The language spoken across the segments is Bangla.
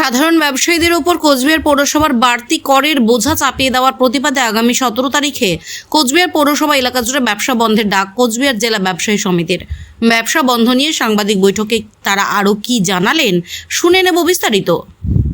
সাধারণ ব্যবসায়ীদের ওপর কোচবিহার পৌরসভার বাড়তি করের বোঝা চাপিয়ে দেওয়ার প্রতিবাদে আগামী সতেরো তারিখে কোচবিহার পৌরসভা এলাকা জুড়ে ব্যবসা বন্ধের ডাক কোচবিহার জেলা ব্যবসায়ী সমিতির। ব্যবসা বন্ধ নিয়ে সাংবাদিক বৈঠকে তারা আরও কি জানালেন শুনে নেব বিস্তারিত।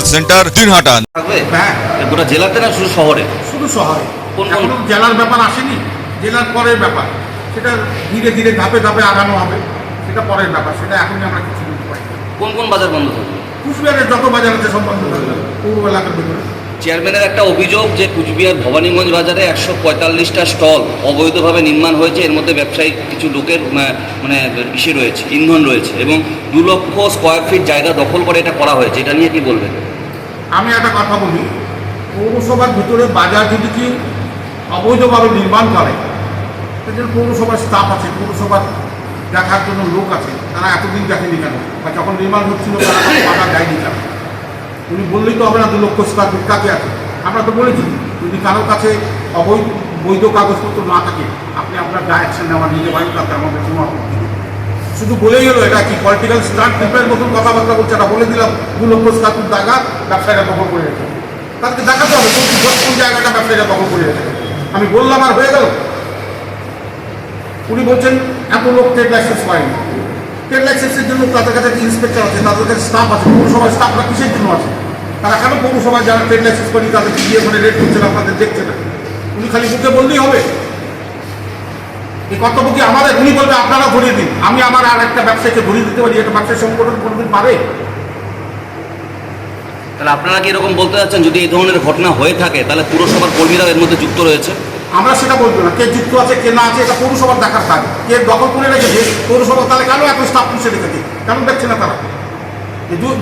centre Dinhata হ্যাঁ। গোটা জেলাতে না শুধু শহরে? শুধু শহরে। কোন কোন- জেলার ব্যাপার আসেনি। জেলার পরের ব্যাপার। সেটা ধীরে ধীরে ধাপে ধাপে আগানো হবে। সেটা পরের ব্যাপার। সেটা এখনই আমরা কিছু বলতে পারি কোন কোন বাজার বন্ধ থাকবে? কুচবিহারের যত বাজার আছে সব বন্ধ থাকবে। পৌর এলাকার ভিতরে। চেয়ারম্যানের একটা অভিযোগ যে কুচবিহার ভবানীগঞ্জ বাজারে একশো পঁয়তাল্লিশটা স্টল অবৈধভাবে নির্মাণ হয়েছে। এর মধ্যে ব্যবসায়ী কিছু লোকের মানে ইসে রয়েছে ইন্ধন রয়েছে এবং দু লক্ষ স্কোয়ার ফিট জায়গা দখল করে এটা করা হয়েছে। এটা নিয়ে কি বলবেন? আমি একটা কথা বলি, পৌরসভার ভিতরে বাজার যদি কি অবৈধভাবে নির্মাণ করে সেজন্য পৌরসভার স্টাফ আছে, পৌরসভার দেখার জন্য লোক আছে, তারা এতদিন দেখেনি কেন? বা যখন নির্মাণ হচ্ছিল, তারা বাজার দেয়নি কেন? উনি বললেই তো না দু লক্ষ স্কোয়ার ফিট কাকে আছে? আমরা তো বলেছি, যদি কারোর কাছে অবৈধ, বৈধ কাগজপত্র না থাকে, আপনি আপনার ডাইরেকশন নেওয়া নিতে পারেন তাতে আমাদের কোনো আপত্তি শুধু বলেই গেলো এটা কি? পলিটিক্যাল স্টান্ট টিপের মতন কথাবার্তা বলছে, এটা বলে দিলাম। দু লক্ষ ফিট জায়গা ব্যবসায়ীরা দখল করে রেখেছে। তাদেরকে দেখাতে হবে কোন জায়গাটা ব্যবসায়ীরা দখল করে রেখেছে। আমি বললাম আর হয়ে গেল। উনি বলছেন, এত লোক ট্রেড লাইসেন্স পায়নি। ট্রেড লাইসেন্সের জন্য তাদের কাছে ইন্সপেক্টর আছে, তাদের কাছে স্টাফ আছে। পৌরসভার স্টাফরা কিসের জন্য আছে? তারা কেন পৌরসভায় যারা ট্রেড লাইসেন্স করি তাদেরকে গিয়ে ওখানে রেড করছে না আপনাদের দেখছে না? উনি খালি মুখে বললেই হবে। এই কর্তব্য কি আমাদের? উনি বলবে আপনারা ঘুরিয়ে দিন। আমি আমার আর একটা ব্যবসায়ীকে ধরিয়ে দিতে পারি এটা ব্যবসায়ী সংগঠন কোনোদিন পারে তাহলে আপনারা কি এরকম বলতে চাচ্ছেন যদি এই ধরনের ঘটনা হয়ে থাকে তাহলে পুরসভার কর্মীরা এর মধ্যে যুক্ত রয়েছে? আমরা সেটা বলব না। কে যুক্ত আছে কে না আছে এটা পৌরসভার দেখার কাজ। কে দখল করে রেখেছে পৌরসভা তাহলে কেন এত স্টাফ পুষে রেখেছে? কেন দেখছে না তারা? দু-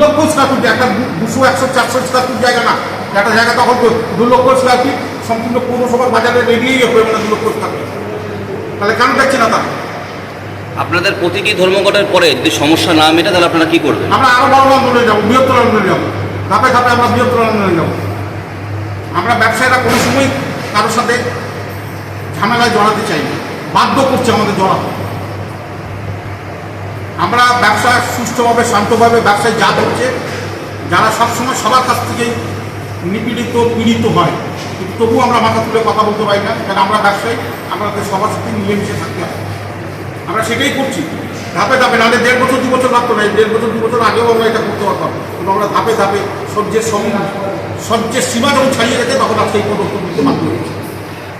লক্ষ স্কোয়ার ফিট একটা দুশো একশো চারশো স্কোয়ার ফিট জায়গা না। একটা জায়গা দখল করে দু লক্ষ স্কোয়ার ফিট সম্পূর্ণ পৌরসভার বাজারে বেরিয়েই হবে মানে দু লক্ষ স্কোয়ার ফিট তাহলে কেন দেখছে না তারা আপনাদের প্রতীকী ধর্মঘটের পরে যদি সমস্যা না মেটে তাহলে আপনারা কি করবেন? আমরা আরও বড় আন্দোলনে যাব বৃহত্তর আন্দোলনে যাব। ধাপে ধাপে আমরা বৃহত্তর আন্দোলনে যাব। আমরা ব্যবসায়ীরা কোনো সময় কারোর সাথে ঝামেলায় জড়াতে চাই না। বাধ্য করছে আমাদের জড়াতে। আমরা ব্যবসা সুষ্ঠুভাবে শান্তভাবে ব্যবসায় যা হচ্ছে যারা সবসময় সবার কাছ থেকেই নিপীড়িত পীড়িত হয় কিন্তু তবুও আমরা মাথা তুলে কথা বলতে পারি না। কারণ আমরা ব্যবসায়ী। আমাদের সবার সাথে মিলেমিশে থাকতে হয় আমরা সেটাই করছি। ধাপে ধাপে নাহলে দেড় বছর দু বছর লাগতো না। দেড় বছর দু বছর আগেও আমরা এটা করতে পারতাম। কিন্তু আমরা ধাপে ধাপে সবচেয়ে সম সবচেয়ে সীমা যখন ছাড়িয়ে রেখে তখন আজকে এই পদক্ষেপ নিতে বাধ্য হয়েছে।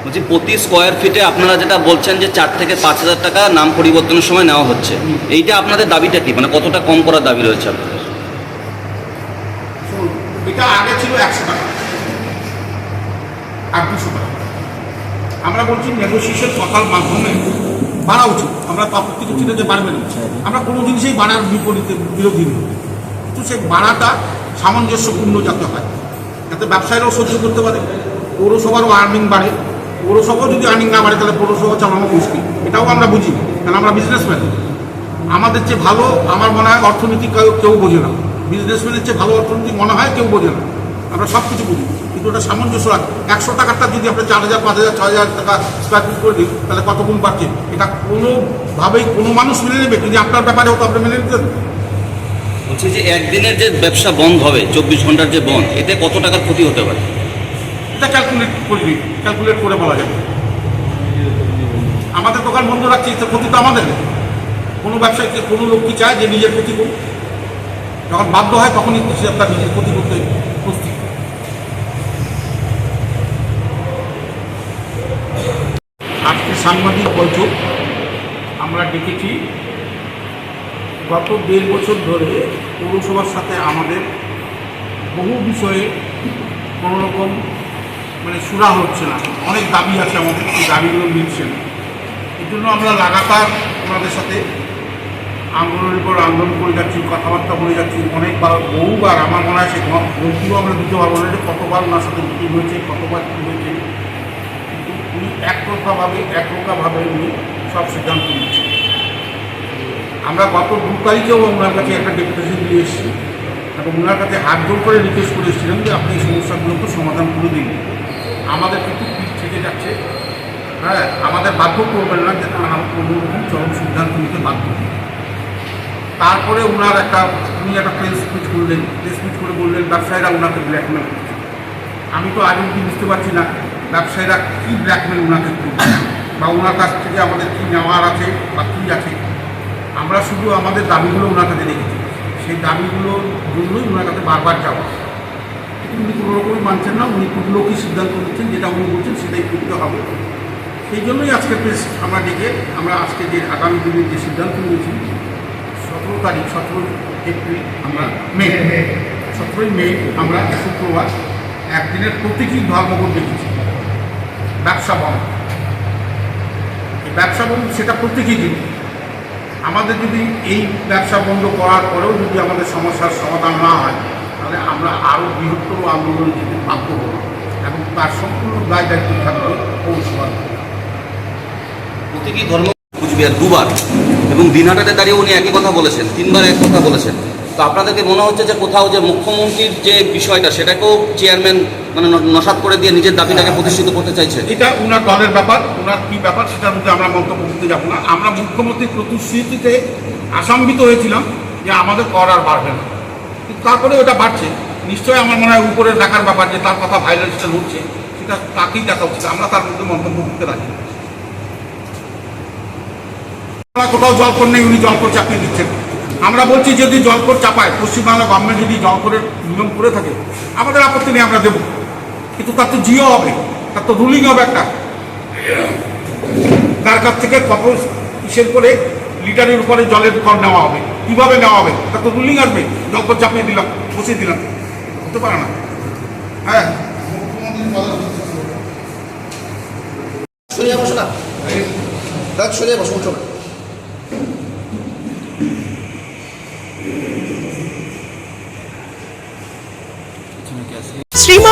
বলছি প্রতি স্কোয়ার ফিটে আপনারা যেটা বলছেন যে চার থেকে পাঁচ হাজার টাকা নাম পরিবর্তনের সময় নেওয়া হচ্ছে এইটা আপনাদের দাবিটা কি? মানে কতটা কম করার দাবি রয়েছে আপনাদের? শুনুন, এটা আগে ছিল একশো টাকা। আর দুশো টাকা। আমরা বলছি নেগোসিয়েশন কথার মাধ্যমে বাড়া উচিত। আমরা তো করছি না যে বাড়বে না। আমরা কোনো জিনিসেই বাড়ার বিপরীতে বিরোধী নই। কিন্তু সেই বাড়াটা সামঞ্জস্যপূর্ণ যাতে হয়। যাতে ব্যবসায়ীরাও সহ্য করতে পারে। পৌরসভারও আর্নিং বাড়ে। পৌরসভাও যদি আর্নিং না বাড়ে, তাহলে পৌরসভা চালানো মুশকিল। এটাও আমরা বুঝি। কারণ আমরা বিজনেসম্যান আমাদের চেয়ে ভালো, আমার মনে হয় অর্থনীতি কেউ বোঝে না। বিজনেসম্যানের চেয়ে ভালো অর্থনীতি মনে হয় কেউ বোঝে না। আমরা সব কিছু বুঝি। কিন্তু ওটা সামঞ্জস্য রাখ। একশো টাকারটা যদি আমরা চার হাজার পাঁচ হাজার ছয় হাজার টাকা স্কোয়ার ফিট করে দিই তাহলে কত গুণ বাড়ছে? এটা কোনোভাবেই কোনো মানুষ মেনে নেবে। যদি আপনার ব্যাপারে হতো আপনি মেনে নিতেন। বলছি যে একদিনের যে ব্যবসা বন্ধ হবে চব্বিশ ঘণ্টার যে বন্ধ এতে কত টাকার ক্ষতি হতে পারে? এটা ক্যালকুলেট করবি ক্যালকুলেট করে বলা যাবে। আমাদের দোকান বন্ধ রাখছি তো ক্ষতি তো আমাদের। কোনো ব্যবসায়ীকে কোনো লোক কি চায় যে নিজের ক্ষতি করুক? যখন বাধ্য হয় তখনই সে তার নিজের ক্ষতি করতে প্রস্তুত আজকে সাংবাদিক বৈঠক আমরা ডেকেছি গত দেড় বছর ধরে পৌরসভার সাথে আমাদের বহু বিষয়ে কোনো রকম মানে সুরা হচ্ছে না। অনেক দাবি আছে আমাদের, সেই দাবিগুলো মিলছে না। এই জন্য আমরা লাগাতার ওনাদের সাথে আন্দোলনের পর আন্দোলন করে যাচ্ছি, কথাবার্তা বলে যাচ্ছি। অনেকবার, বহুবার আমার মনে হয় সে আমরা দিতে পারব না। কতবার ওনার সাথে মিটিং হয়েছে, কতবার কী হয়েছে উনি একরকমভাবে একরকমভাবে উনি সব সিদ্ধান্ত নিচ্ছেন আমরা গত দু তারিখেও ওনার কাছে একটা ডেপুটেশন দিয়ে এসেছি এবং ওনার কাছে হাত জোর করে রিকোয়েস্ট করে এসেছিলাম যে আপনি এই সমস্যাগুলোকে সমাধান করে দিন। আমাদের কিন্তু পিঠ থেকে যাচ্ছে। হ্যাঁ আমাদের বাধ্য করবেন না যে আমরা কোনো রকম চরম সিদ্ধান্ত নিতে বাধ্য তারপরে ওনার একটা, উনি একটা প্রেস স্পিচ করলেন। প্রেস স্পিচ করে বললেন, ব্যবসায়ীরা ওনাকে ব্ল্যাকমেল করছে। আমি তো অব্দি বুঝতে পারছি না ব্যবসায়ীরা কী ব্ল্যাকমেল ওনাকে করছে বা ওনার কাছ থেকে আমাদের কী নেওয়ার আছে বা কী আছে? আমরা শুধু আমাদের দাবিগুলো ওনার কাছে রেখেছি সেই দাবিগুলোর জন্যই ওনার কাছে বারবার যাওয়া উনি কোনো রকমই মানছেন না। উনি কুটলৌকি সিদ্ধান্ত নিচ্ছেন? যেটা উনি বলছেন সেটাই করতে হবে। সেই জন্যই আজকে প্রেস আমরা ডেকে আমরা আজকে যে আগামী দিনের যে সিদ্ধান্ত নিয়েছি, সতেরো তারিখ, সতেরো এপ্রিল আমরা মে, সতেরোই মে আমরা শুক্রবার একদিনের প্রতীকী ধর্মঘট দেখেছি। ব্যবসা বন্ধ। এই ব্যবসা বন্ধ সেটা প্রতীকী দিন আমাদের যদি এই ব্যবসা বন্ধ করার পরেও যদি আমাদের সমস্যার সমাধান না হয়, তাহলে আমরা আরও বৃহত্তর আন্দোলন যেতে বাধ্য হব এবং তার সম্পূর্ণ দায় দায়িত্ব থাকবে পৌরসভার প্রতীকী ধর্ম কুচবিহার দুবার। এবং দিনহাটাতে দাঁড়িয়ে উনি একই কথা বলেছেন, তিনবার এক কথা বলেছেন। তো আপনাদেরকে মনে হচ্ছে যে কোথাও যে মুখ্যমন্ত্রীর যে বিষয়টা সেটাকেও চেয়ারম্যান মানে ন- নসাৎ করে দিয়ে নিজের দাবিটাকে প্রতিষ্ঠিত করতে চাইছে? এটা ওনার দলের ব্যাপার ওনার কী ব্যাপার সেটার মধ্যে আমরা মন্তব্য করতে যাব না। আমরা মুখ্যমন্ত্রীর প্রতিশ্রুতিতে আশাম্বিত হয়েছিলাম যে আমাদের কর আর বাড়বে না। কিন্তু তারপরে ওটা বাড়ছে। নিশ্চয়ই আমার মনে হয় উপরে দেখার ব্যাপার যে তার কথা ভাইলেশন হচ্ছে সেটা তাকেই দেখা উচিত। আমরা তার মধ্যে মন্তব্য করতে রাখি কোথাও জলকর নেই উনি জলকর চাপিয়ে দিচ্ছেন। আমরা বলছি যদি জলকর চাপায়, পশ্চিমবাংলা গভর্নমেন্ট যদি জলকরের নিয়ম করে থাকে, আমাদের আপত্তি নেই, আমরা দেবো। কিন্তু তার তো জিও হবে, তার তো রুলিং হবে একটা। তার কাছ থেকে কত হিসেব করে লিটারের উপরে জলের কর নেওয়া হবে, কীভাবে নেওয়া হবে? তার তো রুলিং আসবে। জলকর চাপিয়ে দিলাম, বসিয়ে দিলাম। হতে পারে না। হ্যাঁ। সরিয়ে বসো না। সরিয়ে বসো না শ্রীমা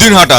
Dinhata